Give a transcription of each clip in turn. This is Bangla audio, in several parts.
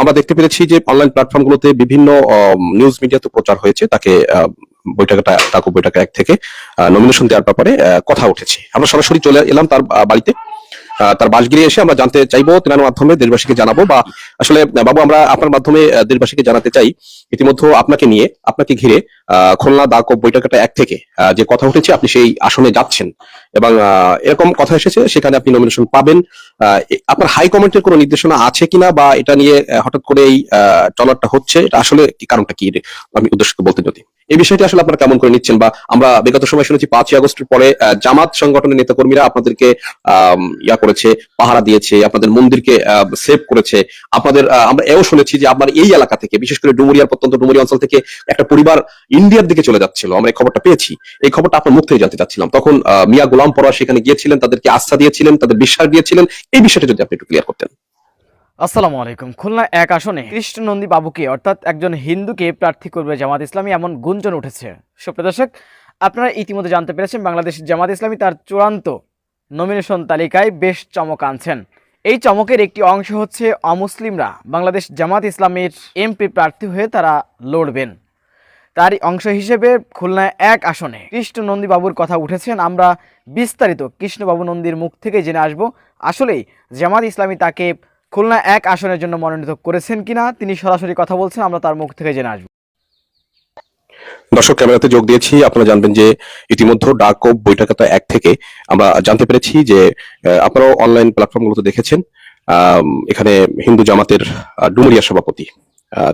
আমরা দেখতে পেরেছি যে অনলাইন প্ল্যাটফর্মগুলোতে বিভিন্ন নিউজ মিডিয়াতে প্রচার হয়েছে, তাকে বৈঠকটা টাকু বৈঠক এক থেকে নমিনেশন দেওয়ার ব্যাপারে কথা উঠেছে। আমরা সরাসরি চলে এলাম তার বাড়িতে। তার বাসগিরি এসে আমরা জানতে চাইব, তেনার মাধ্যমে দেশবাসীকে জানাব বা আসলে বাবু, আমরা আপনার মাধ্যমে দেশবাসীকে জানাতে চাই ইতিমধ্যে আপনাকে নিয়ে, আপনাকে ঘিরে খুলনা দাক বৈঠকটা এক থেকে যে কথা উঠেছে, আপনি সেই আসনে যাচ্ছেন। এবং এরকম কথা এসেছে, সেখানে আপনি নমিনেশন পাবেন। আপনার হাই কমেন্টের কোনো নির্দেশনা আছে কিনা বা এটা নিয়ে হঠাৎ করে এই ট্রলারটা হচ্ছে, এটা আসলে কারণটা কি? আমি উদ্দেশ্য বলতে যদি। এই বিষয়টি আসলে আপনারা কেমন করে নিচ্ছেন? বা আমরা বিগত সময় শুনেছি পাঁচই আগস্টের পরে জামাত সংগঠনের নেতাকর্মীরা আপনাদেরকে ইয়া করেছে, পাহারা দিয়েছে, আপনাদের মন্দিরকে সেভ করেছে। আপনাদের আমরা এও শুনেছি যে আপনার এই এলাকা থেকে, বিশেষ করে ডুমুরিয়ার প্রত্যন্ত ডুমুরিয়া অঞ্চল থেকে একটা পরিবার ইন্ডিয়ার দিকে চলে যাচ্ছিল। আমরা এই খবরটা পেয়েছি। এই খবরটা আপনার মুখ থেকে জানতে চাচ্ছিলাম। তখন মিয়া গোলাম পরোয়া সেখানে গিয়েছিলেন, তাদেরকে আস্থা দিয়েছিলেন, তাদের বিশ্বাস দিয়েছিলেন। এই বিষয়টা যদি আপনি একটু ক্লিয়ার করতেন। আসসালামু আলাইকুম। খুলনা এক আসনে কৃষ্ণনন্দী বাবুকে, অর্থাৎ একজন হিন্দুকে প্রার্থী করবে জামাত ইসলামী, এমন গুঞ্জন উঠেছে। সুপ্রিয় দর্শক, আপনারা ইতিমধ্যে জানতে পেরেছেন বাংলাদেশ জামাত ইসলামী তার চূড়ান্ত নমিনেশন তালিকায় বেশ চমক আনছেন। এই চমকের একটি অংশ হচ্ছে অমুসলিমরা বাংলাদেশ জামাত ইসলামের এমপি প্রার্থী হয়ে তারা লড়বেন। তারই অংশ হিসেবে খুলনা এক আসনে কৃষ্ণ নন্দী বাবুর কথা উঠেছেন। আমরা বিস্তারিত কৃষ্ণবাবু নন্দীর মুখ থেকে জেনে আসব। আসলেই জামাত ইসলামী তাকে খুলনা এক আসনের জন্য মনোনীত করেছেন কিনা, তিনি সরাসরি কথা বলছেন, আমরা তার মুখ থেকে জেনে আসব। দর্শক, ক্যামেরাতে যোগ দিয়েছি। আপনারা জানবেন যে ইতিমধ্যে ডাক ও বৈঠকতা এক থেকে আমরা জানতে পেরেছি যে আপনারাও অনলাইন প্ল্যাটফর্মগুলোতে দেখেছেন এখানে হিন্দু জামাতের ডুমুরিয়া সভাপতি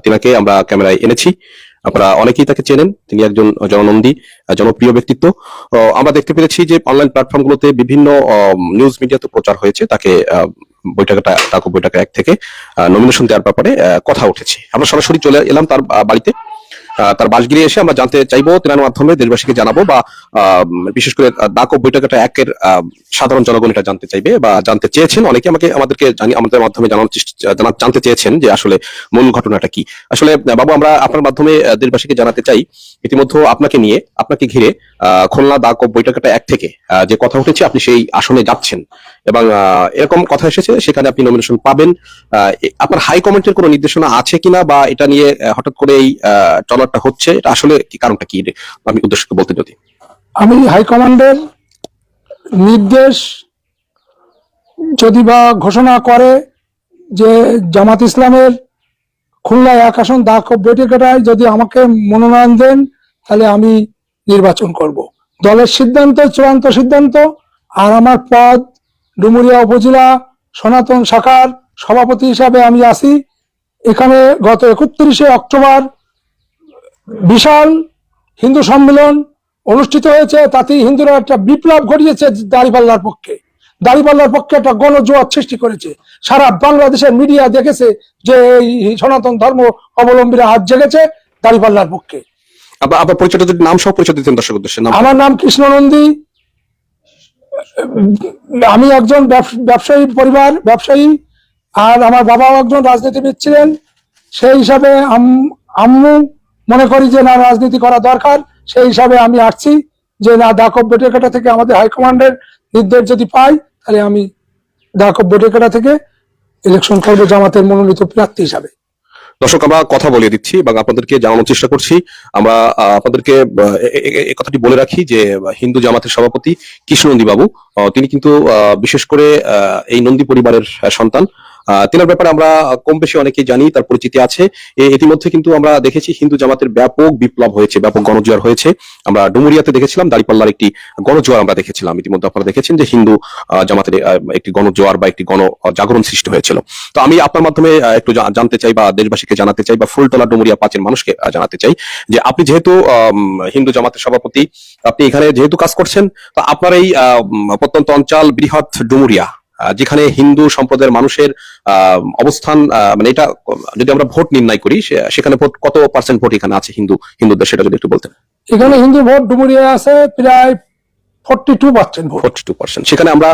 তিনাকে আমরা ক্যামেরায় এনেছি। আপনারা অনেকেই তাকে চেনেন, তিনি একজন জননন্দী জনপ্রিয় ব্যক্তিত্ব। আমরা দেখতে পেরেছি যে অনলাইন প্ল্যাটফর্মগুলোতে বিভিন্ন নিউজ মিডিয়াতে প্রচার হয়েছে, তাকে বৈঠকটা তাকু বৈঠক এক থেকে নমিনেশন দেওয়ার ব্যাপারে কথা উঠেছে। আমরা সরাসরি চলে এলাম তার বাড়িতে। তার বাসগিরি এসে আমরা জানতে চাইব তেনার মাধ্যমে দেশবাসীকে জানাব বা বিশেষ করে ডাক ও বৈঠকটা একের সাধারণ জনগণ এটা জানতে চাইবে বা জানতে চেয়েছেন। অনেকে আমাকে আমাদেরকে আমাদের মাধ্যমে চেষ্টা জানতে চেয়েছেন যে আসলে মূল ঘটনাটা কি। আসলে বাবু আমরা আপনার মাধ্যমে দেশবাসীকে জানাতে চাই ইতিমধ্যে আপনাকে নিয়ে আপনাকে ঘিরে আহ, খুলনা দাক ও বৈঠকটা এক থেকে যে কথা উঠেছে আপনি সেই আসনে যাচ্ছেন। এবং এরকম কথা এসেছে সেখানে আপনি নমিনেশন পাবেন। আপনার হাই কমেন্টের কোনো নির্দেশনা আছে কিনা বা এটা নিয়ে হঠাৎ করে এই ট্রলারটা হচ্ছে আসলে কি কারণটা কি? আমি উদ্দেশ্য বলতে যদি। আমি হাইকমান্ডের নির্দেশ যদি বা ঘোষণা করে যে জামাত ইসলামের খুলনায় এক আসন দাগ বৈঠকটায় যদি আমাকে মনোনয়ন দেন, তাহলে আমি নির্বাচন করব। দলের সিদ্ধান্ত, চূড়ান্ত সিদ্ধান্ত, আর আমার পদ ডুমুরিয়া উপজেলা সনাতন শাখার সভাপতি হিসাবে আমি আছি। এখানে গত একত্রিশে অক্টোবর বিশাল হিন্দু সম্মেলন অনুষ্ঠিত হয়েছে তাতে হিন্দুরা একটা বিপ্লব ঘটিয়েছে দাড়িপাল্লার পক্ষে। দাড়িপাল্লার পক্ষে একটা গণজোয়ার সৃষ্টি করেছে। সারা বাংলাদেশের মিডিয়া দেখেছে যে এই সনাতন ধর্ম অবলম্বীরা হাত জেগেছে দাড়িপাল্লার পক্ষে। আপনার আপনার পরিচয়টা নাম সহ পরিচয় দিতেন দর্শক উদ্দেশ্যে। নাম আমার নাম কৃষ্ণনন্দী। আমি একজন ব্যবস- ব্যবসায়ী পরিবার ব্যবসায়ী আর আমার বাবাও একজন রাজনীতিবিদ ছিলেন। সেই হিসাবে আম- আম্মু মনে করি যে না রাজনীতি করা দরকার। সেই হিসাবে আমি আসছি যে না দাকব বেটেকাটা থেকে আমাদের হাইকমান্ডের নির্দেশ যদি পাই তাহলে আমি দাকব বেটেকাটা থেকে ইলেকশন করব জামাতের মনোনীত প্রার্থী হিসাবে। দর্শক আমরা কথা বলে দিচ্ছি এবং আপনাদেরকে জানানোর চেষ্টা করছি। আমরা আপনাদেরকে কথাটি বলে রাখি যে হিন্দু জামাতের সভাপতি কৃষ্ণনন্দী বাবু আহ, তিনি কিন্তু বিশেষ করে এই নন্দী পরিবারের সন্তান। তিনার ব্যাপারে আমরা কম বেশি অনেকেই জানি, তার পরিচিতি আছে। ইতিমধ্যে কিন্তু আমরা দেখেছি হিন্দু জামাতের ব্যাপক বিপ্লব হয়েছে, ব্যাপক গণজোয়ার হয়েছে। আমরা ডুমুরিয়াতে দেখেছিলাম, দাঁড়িপাল্লার একটি গণজোয়ার আমরা দেখেছিলাম। ইতিমধ্যে আপনারা দেখেছেন যে হিন্দু জামাতের একটি গণজোয়ার বা একটি গণ জাগরণ সৃষ্টি হয়েছিল। তো আমি আপনার মাধ্যমে একটু জানতে চাই বা দেশবাসীকে জানাতে চাই বা ফুলতলা ডুমুরিয়া পাঁচের মানুষকে জানাতে চাই যে আপনি যেহেতু হিন্দু জামাতের সভাপতি, আপনি এখানে যেহেতু কাজ করছেন, তো আপনার এই প্রত্যন্ত অঞ্চল বৃহৎ ডুমুরিয়া যেখানে হিন্দু সম্প্রদায়ের মানুষের অবস্থান মানে এটা, যদি আমরা ভোট নির্ণয় করি সেখানে ভোট কত পার্সেন্ট ভোট এখানে আছে হিন্দু, হিন্দুদের, সেটা যদি একটু বলতেন। এখানে হিন্দু ভোট ডুমুরিয়া আছে প্রায় সেখানে আমরা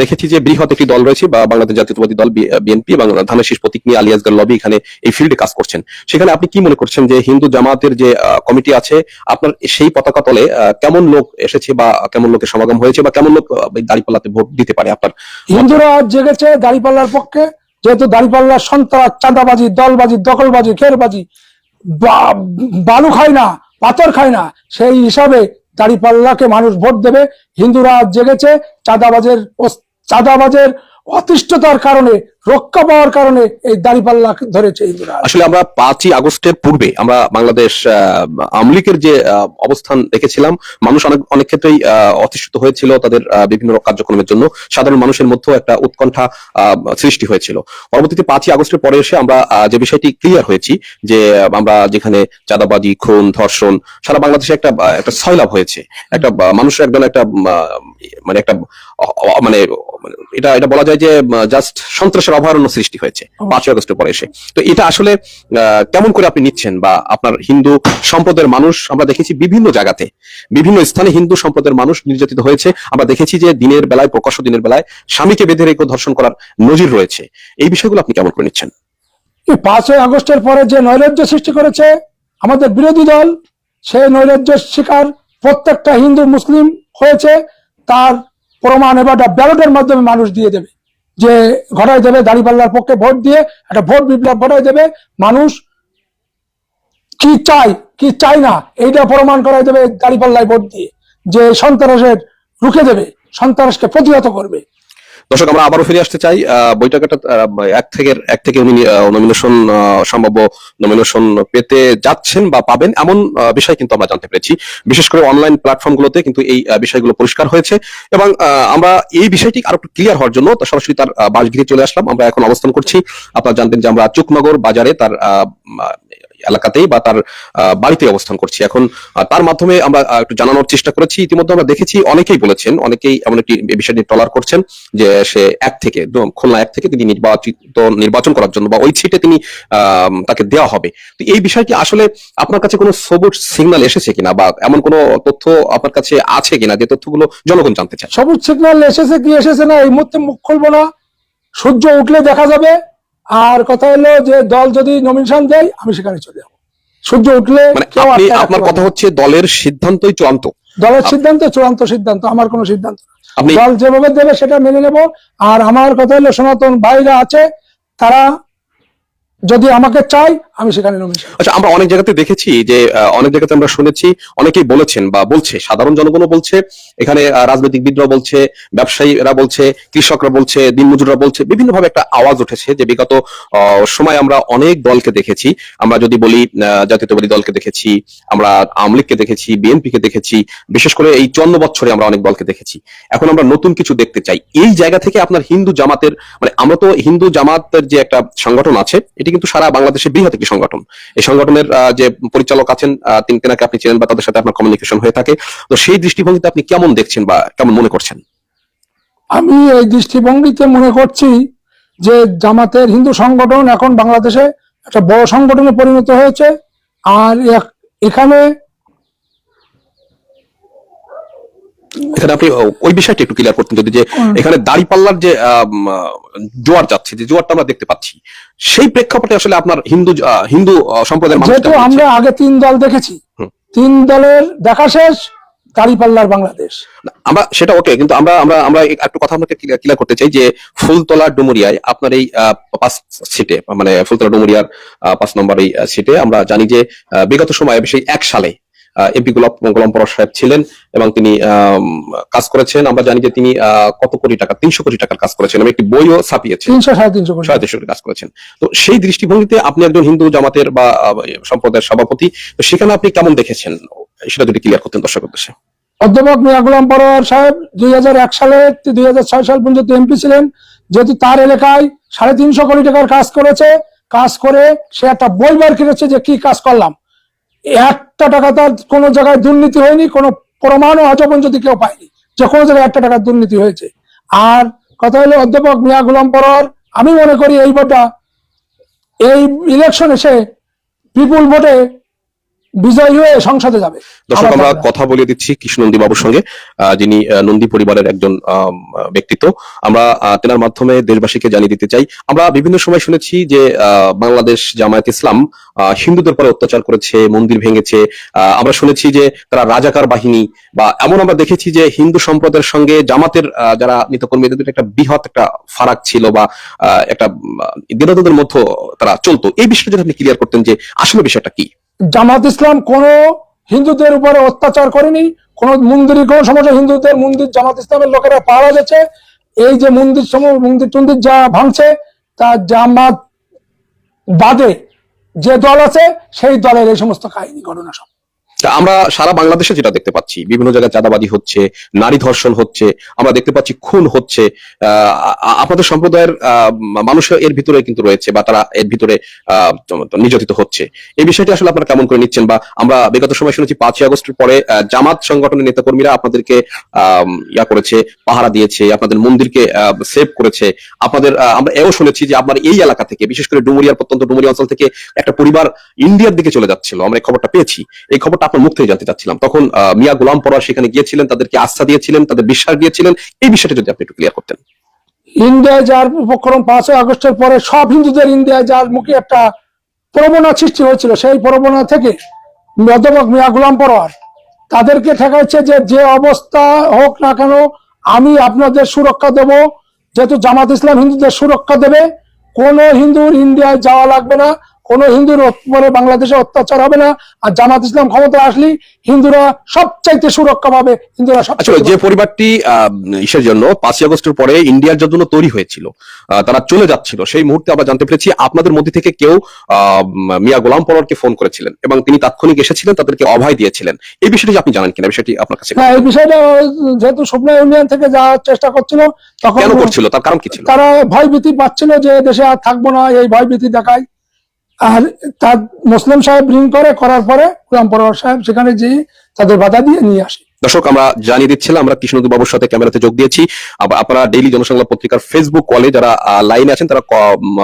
দেখেছি যে বৃহৎ একটি দল রয়েছে বা বাংলাদেশ জাতীয়তাবাদী দল বিএনপি এবং ধানের শীষ প্রতীক নিয়ে আলিয়াসগার লবি এখানে এই ফিল্ডে কাজ করছেন। সেখানে আপনি কি মনে করছেন যে হিন্দু জামাতের যে কমিটি আছে আপনার সেই পতাকা তলে কেমন লোক এসেছে বা কেমন লোকের সমাগম হয়েছে বা কেমন লোক দাঁড়িপাল্লাতে ভোট দিতে পারে আপনার হিন্দুরা জেগেছে দাড়িপাল্লার পক্ষে যেহেতু দাঁড়িপাল্লার সন্ত্রাস চাঁদাবাজি দলবাজি দখলবাজি খেরবাজি বালু খায় না পাথর খায় না সেই হিসাবে দাঁড়িপাল্লাকে মানুষ ভোট দেবে হিন্দুরা জেগেছে চাঁদাবাজের চাঁদাবাজের অতিষ্ঠতার কারণে, রক্ষা পাওয়ার কারণে এই দাঁড়িপাল্লা ধরেছে হিন্দুরা আসলে আমরা পাঁচই আগস্টের পূর্বে আমরা বাংলাদেশ আওয়ামী লীগের যে অবস্থান দেখেছিলাম, মানুষ অনেক অনেক ক্ষেত্রেই অতিষ্ঠিত হয়েছিল তাদের বিভিন্ন কার্যক্রমের জন্য। সাধারণ মানুষের মধ্যেও একটা উৎকণ্ঠা সৃষ্টি হয়েছিল। পরবর্তীতে পাঁচই আগস্টের পরে এসে আমরা যে বিষয়টি ক্লিয়ার হয়েছি, যে আমরা যেখানে চাঁদাবাজি, খুন, ধর্ষণ, সারা বাংলাদেশে একটা একটা সয়লাভ হয়েছে। একটা মানুষের একজন একটা মানে একটা মানে এটা এটা বলা যায় যে জাস্ট সন্ত্রাসের অভয়ারণ্য সৃষ্টি হয়েছে পাঁচই আগস্টের পরে এসে। তো এটা আসলে কেমন করে আপনি নিচ্ছেন? বা আপনার হিন্দু সম্প্রদায়ের মানুষ আমরা দেখেছি বিভিন্ন জায়গাতে বিভিন্ন স্থানে হিন্দু সম্প্রদায়ের মানুষ নির্যাতিত হয়েছে। আমরা দেখেছি যে দিনের বেলায় প্রকাশ্য দিনের বেলায় স্বামীকে বেঁধে রেখে ধর্ষণ করার নজির রয়েছে। এই বিষয়গুলো আপনি কেমন করে নিচ্ছেন? পাঁচই আগস্টের পরে যে নৈরাজ্য সৃষ্টি করেছে আমাদের বিরোধী দল সেই নৈরাজ্যের শিকার প্রত্যেকটা হিন্দু মুসলিম হয়েছে। তার প্রমাণ এবার ব্যালটের মাধ্যমে মানুষ দিয়ে দেবে। যে ঘটাই দেবে দাঁড়িপাল্লার পক্ষে ভোট দিয়ে, একটা ভোট বিপ্লব ঘটাই দেবে, মানুষ কি চাই কি চাই না, এইটা প্রমাণ করাই দেবে দাঁড়িপাল্লায় ভোট দিয়ে। যে সন্ত্রাসের রুখে দেবে, সন্ত্রাসকে প্রতিহত করবে। দর্শক আমরা আবারও ফিরে আসতে চাই। বৈঠকটা এক থেকে এক থেকে উনি নমিনেশন সম্ভাব্য নমিনেশন পেতে যাচ্ছেন বা পাবেন এমন বিষয় কিন্তু আমরা জানতে পেরেছি। বিশেষ করে অনলাইন প্ল্যাটফর্মগুলোতে কিন্তু এই বিষয়গুলো পরিষ্কার হয়েছে এবং আমরা এই বিষয়টি আরও একটু ক্লিয়ার হওয়ার জন্য সরাসরি তার আহ, বাসগৃহে চলে আসলাম। আমরা এখন অবস্থান করছি। আপনারা জানবেন যে আমরা চুকনগর বাজারে তার এলাকাতেই বা তার বাড়িতে অবস্থান করছি। এখন তার মাধ্যমে আমরা একটু জানানোর চেষ্টা করেছি। ইতিমধ্যে আমরা দেখেছি, অনেকেই বলেছেন, অনেকেই এমন একটি বিষয় নিয়ে টলার করছেন যে সে এক থেকে খুলনা এক থেকে তিনি নির্বাচিত, নির্বাচন করার জন্য বা ওই সিটে তিনি তাকে দেওয়া হবে। তো এই বিষয়টি আসলে আপনার কাছে কোনো সবুজ সিগন্যাল এসেছে কিনা বা এমন কোনো তথ্য আপনার কাছে আছে কিনা যে তথ্যগুলো জনগণ জানতে চায়? সবুজ সিগন্যাল এসেছে কি এসেছে না? এই মুহূর্তে মুখ খুলবো না। সূর্য উঠলে দেখা যাবে। আর কথা হলো যে দল যদি নমিনেশন দেয় আমি সেখানে চলে যাব। সূর্য উঠলে মানে আপনি আপনার কথা হচ্ছে দলের সিদ্ধান্তই চূড়ান্ত। দলের সিদ্ধান্ত চূড়ান্ত সিদ্ধান্ত আমার কোনো সিদ্ধান্ত আপনি দল যেভাবে দেবে সেটা মেনে নেব। আর আমার কথা হলো সনাতন ভাইরা আছে তারা যদি আমাকে চাই আমি সেখানে নমিনেশন আচ্ছা আমরা অনেক জায়গাতে দেখেছি যে অনেক জায়গাতে আমরা শুনেছি অনেকেই বলেছেন বা বলছে সাধারণ জনগণও বলছে এখানে আহ, রাজনৈতিকবিদরা বলছে ব্যবসায়ীরা বলছে কৃষকরা বলছে দিনমজুররা বলছে বিভিন্ন ভাবে একটা আওয়াজ উঠেছে যে বিগত সময় আমরা অনেক দলকে দেখেছি। আমরা যদি বলি জাতীয়তাবাদী দলকে দেখেছি আমরা আওয়ামী লীগকে দেখেছি বিএনপি কে দেখেছি বিশেষ করে এই চুয়ান্ন বছরে আমরা অনেক দলকে দেখেছি। এখন আমরা নতুন কিছু দেখতে চাই। এই জায়গা থেকে আপনার হিন্দু জামাতের মানে আমরা তো হিন্দু জামাতের যে একটা সংগঠন আছে এটি কিন্তু সারা বাংলাদেশের বৃহৎ একটি সংগঠন। এই সংগঠনের যে পরিচালক আছেন তিনি তেনাকে আপনি চেনেন বা তাদের সাথে আপনার কমিউনিকেশন হয়ে থাকে। তো সেই দৃষ্টিভঙ্গিতে আপনি কেমন দেখছেন বা কেমন মনে করছেন? আমি এই দৃষ্টিভঙ্গিতে মনে করছি যে জামাতের হিন্দু সংগঠন এখন বাংলাদেশে একটা বড় সংগঠনে পরিণত হয়েছে। আর এখানে এখানে আপনি ওই বিষয়টা একটু ক্লিয়ার করতেন যদি যে এখানে দাড়িপাল্লার যে জোয়ার যাচ্ছে যে জোয়ারটা আমরা দেখতে পাচ্ছি সেই প্রেক্ষাপটে আসলে আপনার হিন্দু হিন্দু সম্প্রদায়ের যেহেতু আমরা আগে তিন দল দেখেছি তিন দলের দেখা শেষ দাঁড়িপাল্লার বাংলাদেশ। আমরা সেটা ওকে কিন্তু আমরা আমরা আমরা একটু কথা আমরা ক্লিয়ার করতে চাই যে ফুলতলা ডুমুরিয়ায় আপনার এই পাঁচ সিটে মানে ফুলতলা ডুমুরিয়ার পাঁচ নম্বর এই সিটে আমরা জানি যে বিগত সময়ে সেই এক সালে এমপি গোলাপ গোলাম পরশ সাহেব ছিলেন এবং তিনি কাজ করেছেন। আমরা জানি যে তিনি আহ, কত কোটি টাকা তিনশো কোটি টাকার কাজ করেছেন এবং একটি বইও ছাপিয়েছেন। তিনশো সাড়ে তিনশো কোটি। সাড়ে তিনশো কোটি কাজ করেছেন। তো সেই দৃষ্টিভঙ্গিতে আপনি একজন হিন্দু জামাতের বা সম্প্রদায়ের সভাপতি তো সেখানে আপনি কেমন দেখেছেন? সেটা যদি ক্লিয়ার করতেন দর্শক উদ্দেশ্যে। অধ্যাপক মিয়া গোলাম পরোয়ার সাহেব দুই হাজার এক সালে দুই হাজার ছয় সাল পর্যন্ত এমপি ছিলেন। যেহেতু তার এলাকায় সাড়ে তিনশো কোটি টাকার কাজ করেছে কাজ করে সে একটা বই বার কিনেছে যে কি কাজ করলাম। একটা টাকা তার কোনো জায়গায় দুর্নীতি হয়নি, কোনো প্রমাণও আজ পর্যন্ত কেউ পায়নি। যে কোনো জায়গায় একটা টাকার দুর্নীতি হয়েছে। আর কথা হলো অধ্যাপক মিয়া গুলাম পর আমি মনে করি এই এইবারটা এই ইলেকশন এসে বিপুল ভোটে বিজয়ী হয়ে সংসদে যাবে। দর্শক আমরা কথা বলে দিচ্ছি কৃষ্ণনন্দী বাবুর সঙ্গে যিনি নন্দী পরিবারের একজন ব্যক্তিত্ব। আমরা তেনার মাধ্যমে দেশবাসীকে জানিয়ে দিতে চাই আমরা বিভিন্ন সময় শুনেছি যে আহ, বাংলাদেশ জামায়াত ইসলাম হিন্দুদের পরে অত্যাচার করেছে মন্দির ভেঙেছে আমরা শুনেছি যে তারা রাজাকার বাহিনী বা এমন আমরা দেখেছি যে হিন্দু সম্প্রদায়ের সঙ্গে জামাতের যারা নেতাকর্মী এদের একটা বৃহৎ একটা ফারাক ছিল বা আহ, একটা দ্বিধাদ্বন্দ্বের মধ্যে তারা চলতো। এই বিষয়টা যদি আপনি ক্লিয়ার করতেন যে আসলে বিষয়টা কি? জামাত ইসলাম কোন হিন্দুদের উপরে অত্যাচার করেনি, কোন মন্দিরের কোন সমস্যা হিন্দুদের মন্দির জামাত ইসলামের লোকেরা পাওয়া যাচ্ছে এই যে মন্দির সমূহ, মন্দির টন্দির যা ভাঙছে, তা জামাত বাদে যে দল আছে, সেই দলের এই সমস্ত কাহিনী, ঘটনা সব। আমরা সারা বাংলাদেশে যেটা দেখতে পাচ্ছি, বিভিন্ন জায়গায় চাঁদাবাজি হচ্ছে, নারী ধর্ষণ হচ্ছে, আমরা দেখতে পাচ্ছি খুন হচ্ছে আপনাদের সম্প্রদায়ের মানুষ এর ভিতরে কিন্তু রয়েছে বা তারা এর ভিতরে নির্যাতিত হচ্ছে। এই বিষয়টি আসলে আপনারা কেমন করে নিচ্ছেন বা আমরা বিগত সময় শুনেছি পাঁচই আগস্টের পরে জামাত সংগঠনের নেতাকর্মীরা আপনাদেরকে ইয়া করেছে, পাহারা দিয়েছে, আপনাদের মন্দিরকে সেভ করেছে। আপনাদের আমরা এও শুনেছি যে আপনার এই এলাকা থেকে, বিশেষ করে ডুমুরিয়ার প্রত্যন্ত ডুমুরিয়া অঞ্চল থেকে একটা পরিবার ইন্ডিয়ার দিকে চলে যাচ্ছিল, আমরা এই খবরটা পেয়েছি। এই খবরটা আপনার মুখ থেকে জানতে চাচ্ছিলাম। তখন মিয়া গোলাম পরোয়ার সেখানে গিয়েছিলেন, তাদেরকে আস্থা দিয়েছিলেন, তাদের বিশ্বাস দিয়েছিলেন। এই বিষয়টা যদি আপনি একটু ক্লিয়ার করতেন। ইন্ডিয়ায় যার উপক্রম পাঁচই আগস্টের পরে সব হিন্দুদের ইন্ডিয়ায় যার মুখে একটা প্রবণতা সৃষ্টি হয়েছিল, সেই প্রবণতা থেকে অধ্যাপক মিয়া গুলাম পরোয়ার, তাদেরকে ঠেকাচ্ছে যে যে অবস্থা হোক না কেন, আমি আপনাদের সুরক্ষা দেব, যেহেতু জামাত ইসলাম হিন্দুদের সুরক্ষা দেবে, কোন হিন্দুর ইন্ডিয়ায় যাওয়া লাগবে না। কোন হিন্দুর উপরে বাংলাদেশে অত্যাচার হবে না। আর জামাত ইসলাম ক্ষমতা আসলে হিন্দুরা সবচাইতে সুরক্ষা পাবে হিন্দুরা আসলে যে পরিবারটি ইসের জন্য পাঁচই আগস্টের পরে ইন্ডিয়ার জন্য তৈরি হয়েছিল তারা চলে যাচ্ছিল সেই মুহূর্তে আমরা জানতে পেরেছি আপনাদের মধ্যে থেকে কেউ আহ, মিয়া গোলাম পরোয়ারকে ফোন করেছিলেন এবং তিনি তাৎক্ষণিক এসেছিলেন তাদেরকে অভয় দিয়েছিলেন। এই বিষয়টি আপনি জানেন কিনা বিষয়টি আপনার কাছে হ্যাঁ এই বিষয়টা যেহেতু সুপ্রিম ইউনিয়ন থেকে যাওয়ার চেষ্টা করছিল তখন কেন করছিল? তার কারণ কি ছিল? তারা ভয় ভীতি পাচ্ছিল যে দেশে আর থাকব না এই ভয় ভীতি দেখায়। আর তার মুসলিম সাহেব রিং করে, করার পরে কুরাম পরোয়ার সাহেব সেখানে যেয়ে তাদের বাধা দিয়ে নিয়ে আসে। দর্শক আমরা জানিয়ে দিচ্ছিলাম আমরা কৃষ্ণদী বাবুর সাথে ক্যামেরাতে যোগ দিয়েছি। আপনারা ডেইলি জনসংখ্যা পত্রিকার ফেসবুক কলে যারা লাইনে আছেন তারা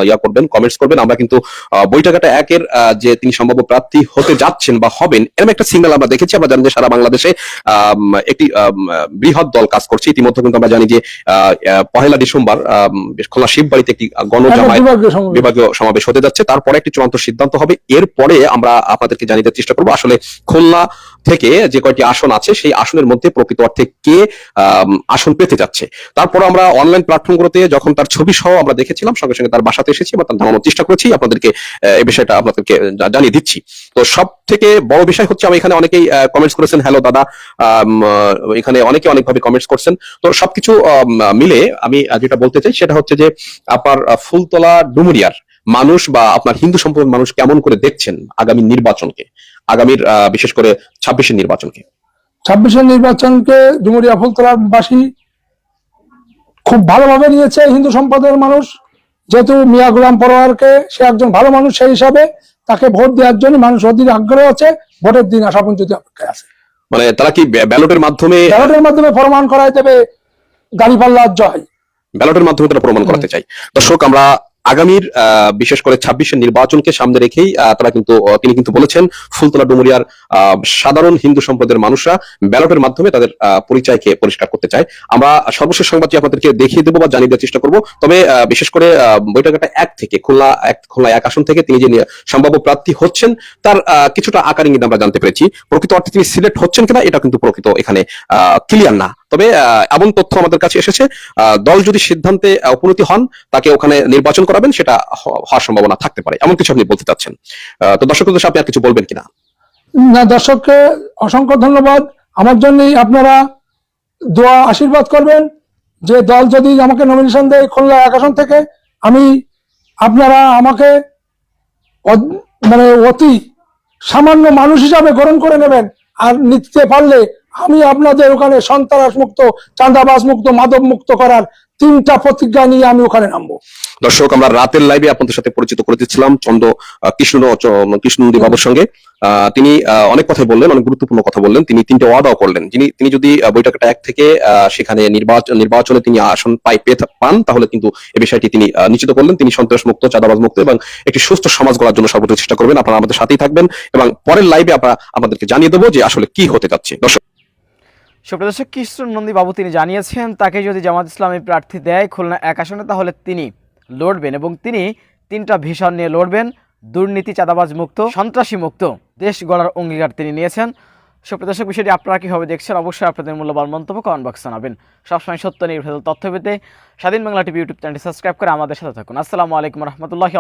ইয়া করবেন কমেন্টস করবেন। আমরা কিন্তু বৈঠকাটা একের যে তিনি সম্ভাব্য প্রার্থী হতে যাচ্ছেন বা হবেন এরকম একটা সিগন্যাল আমরা দেখেছি। আমরা জানি যে সারা বাংলাদেশে একটি বৃহৎ দল কাজ করছে। ইতিমধ্যে কিন্তু আমরা জানি যে পহেলা ডিসেম্বর খুলনা শিববাড়িতে একটি বিভাগীয় সমাবেশ। বিভাগীয় সমাবেশ হতে যাচ্ছে। তারপরে একটি চূড়ান্ত সিদ্ধান্ত হবে। এরপরে আমরা আপনাদেরকে জানিয়ে দেওয়ার চেষ্টা করব। আসলে খুলনা থেকে যে কয়টি আসন আছে, সেই আসনের মধ্যে প্রকৃত অর্থে কে আসন পেতে যাচ্ছে। তারপর আমরা অনলাইন প্ল্যাটফর্মগুলোতে যখন তার ছবি সহ আমরা দেখেছিলাম, সঙ্গে সঙ্গে তার বাসাতে এসেছি বা তার জানানোর চেষ্টা করেছি। আপনাদেরকে এই বিষয়টা আপনাদেরকে জানিয়ে দিচ্ছি। তো সব থেকে বড় বিষয় হচ্ছে, আমি এখানে অনেকেই কমেন্টস করেছেন হ্যালো দাদা। এখানে অনেকে অনেকভাবে কমেন্টস করছেন। তো সবকিছু মিলে আমি যেটা বলতে চাই, সেটা হচ্ছে যে আপনার ফুলতলা ডুমুরিয়ার মানুষ বা আপনার হিন্দু সম্প্রদায়ের মানুষ কেমন করে দেখছেন আগামী নির্বাচনকে? আগামীর বিশেষ করে ছাব্বিশের নির্বাচনকে? ছাব্বিশের নির্বাচনকে ডুমুরিয়া ফুলতলার বাসী খুব ভালোভাবে নিয়েছে হিন্দু সম্প্রদায়ের মানুষ। যেহেতু মিয়া গুলাম পরোয়ারকে সে একজন ভালো মানুষ সেই হিসাবে তাকে ভোট দেওয়ার জন্য মানুষ অধীর আগ্রহ আছে ভোটের দিন আসা পর্যন্ত অপেক্ষায় আছে। মানে তারা কি ব্যালটের মাধ্যমে ব্যালটের মাধ্যমে প্রমাণ করাই দেবে দাঁড়িপাল্লার জয়। ব্যালটের মাধ্যমে তারা প্রমাণ করাতে চাই দর্শক আমরা আগামীর বিশেষ করে ছাব্বিশের নির্বাচনকে সামনে রেখেই তারা কিন্তু তিনি কিন্তু বলেছেন, ফুলতলা ডুমুরিয়ার সাধারণ হিন্দু সম্প্রদায়ের মানুষরা ব্যালটের মাধ্যমে তাদের পরিচয়কে পরিষ্কার করতে চায়। আমরা সর্বশেষ সংবাদটি আপনাদেরকে দেখিয়ে দেবো বা জানিয়ে চেষ্টা করব। তবে বিশেষ করে বৈঠকটা এক থেকে, খুলনা এক খুলনা এক আসন থেকে তিনি যে সম্ভাব্য প্রার্থী হচ্ছেন, তার কিছুটা আকার ইঙ্গিত আমরা জানতে পেরেছি। প্রকৃত অর্থে তিনি সিলেক্ট হচ্ছেন কিনা, এটা কিন্তু প্রকৃত এখানে ক্লিয়ার না। তবে এমন তথ্য আমাদের কাছে এসেছে দল যদি সিদ্ধান্তে উপনীত হন, তাকে ওখানে নির্বাচন করাবেন, সেটা হওয়ার সম্ভাবনা থাকতে পারে। এমন কিছু আপনি বলতে চাচ্ছেন। তো দর্শক উদ্দেশ্যে আপনি আর কিছু বলবেন কিনা? না, দর্শককে অসংখ্য ধন্যবাদ। আমার জন্যই আপনারা দোয়া, আশীর্বাদ করবেন যে দল যদি আমাকে নমিনেশন দেয় খুলনা আসন থেকে, আমি আপনারা আমাকে মানে অতি সামান্য মানুষ হিসাবে গ্রহণ করে নেবেন। আর নিতে পারলে আমি আপনাদের ওখানে সন্ত্রাস মুক্ত, চাঁদাবাজ মুক্ত, মাদক মুক্ত করার তিনটা প্রতিজ্ঞা নিয়ে আমি ওখানে নামবো। দর্শক, আমরা রাতের লাইভে আপনাদের সাথে পরিচিত করে দিচ্ছিলাম চন্দ্র কৃষ্ণ কৃষ্ণনন্দী বাবুর সঙ্গে। তিনি অনেক কথাই বললেন, অনেক গুরুত্বপূর্ণ কথা বললেন। তিনি তিনটে ওয়াদাও করলেন। যিনি, তিনি যদি বৈঠকটা এক থেকে সেখানে নির্বাচন নির্বাচনে তিনি আসন পাই পেয়ে পান, তাহলে কিন্তু এই বিষয়টি তিনি নিশ্চিত করলেন। তিনি সন্ত্রাস মুক্ত, চাঁদাবাজ মুক্ত এবং একটি সুস্থ সমাজ গড়ার জন্য সর্বোচ্চ চেষ্টা করবেন। আপনারা আমাদের সাথেই থাকবেন এবং পরের লাইভে আমরা আপনাদেরকে জানিয়ে দেবো যে আসলে কি হতে যাচ্ছে। দর্শক সুপ্রদর্শক কৃষ্ণ নন্দী বাবু তিনি জানিয়েছেন, তাকে যদি জামাত ইসলামী প্রার্থী দেয় খুলনা এক আসনে, তাহলে তিনি লড়বেন এবং তিনি তিনটা ভিশন নিয়ে লড়বেন, দুর্নীতি, চাঁদাবাজ মুক্ত, সন্ত্রাসী মুক্ত। দেশ গড়ার অঙ্গীকার তিনি নিয়েছেন। সুপ্রদর্শক, বিষয়টি আপনারা কীভাবে দেখছেন? অবশ্যই আপনাদের মূল্যবান মন্তব্য কমেন্ট বক্সে জানাবেন। সবসময় সত্য, নির্ভেজাল তথ্য পেতে স্বাধীন বাংলা টিভি ইউটিউব চ্যানেলটি সাবস্ক্রাইব করে আমাদের সাথে থাকুন। আসসালামু আলাইকুম রহমতুল্লাহি